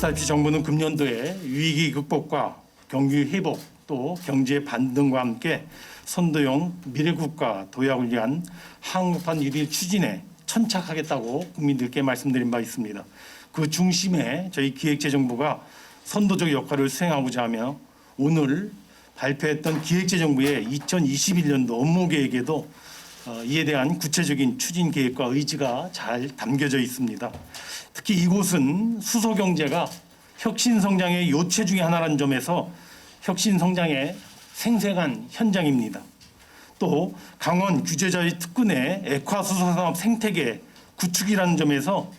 아시다시피 정부는 금년도에 위기 극복과 경기 회복 또 경제 반등과 함께 선도형 미래국가 도약을 위한 한국판 유일 추진에 천착하겠다고 국민들께 말씀드린 바 있습니다. 그 중심에 저희 기획재정부가 선도적 역할을 수행하고자 하며 오늘 발표했던 기획재정부의 2021년도 업무 계획에도 어, 이에 대한 구체적인 추진 계획과 의지가 잘 담겨져 있습니다. 특히 이곳은 수소 경제가 혁신 성장의 요체 중의 하나라는 점에서 혁신 성장의 생생한 현장입니다. 또 강원 규제자의 특군의 액화수소 산업 생태계 구축이라는 점에서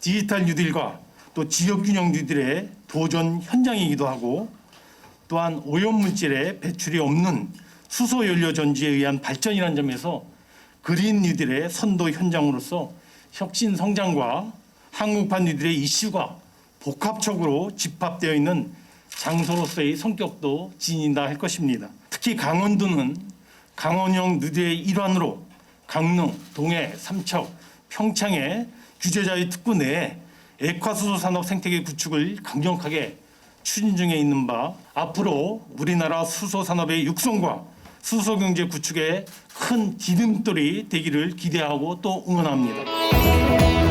디지털 뉴딜과 또 지역 균형 뉴딜의 도전 현장이기도 하고 또한 오염물질의 배출이 없는 수소 연료 전지에 의한 발전이라는 점에서 그린 뉴딜의 선도 현장으로서 혁신 성장과 한국판 뉴딜의 이슈가 복합적으로 집합되어 있는 장소로서의 성격도 지닌다 할 것입니다. 특히 강원도는 강원형 뉴딜의 일환으로 강릉, 동해, 삼척, 평창의 규제자의 특구 내에 액화수소 산업 생태계 구축을 강력하게 추진 중에 있는 바 앞으로 우리나라 수소 산업의 육성과 수소 경제 구축에 큰 디딤돌이 되기를 기대하고 또 응원합니다.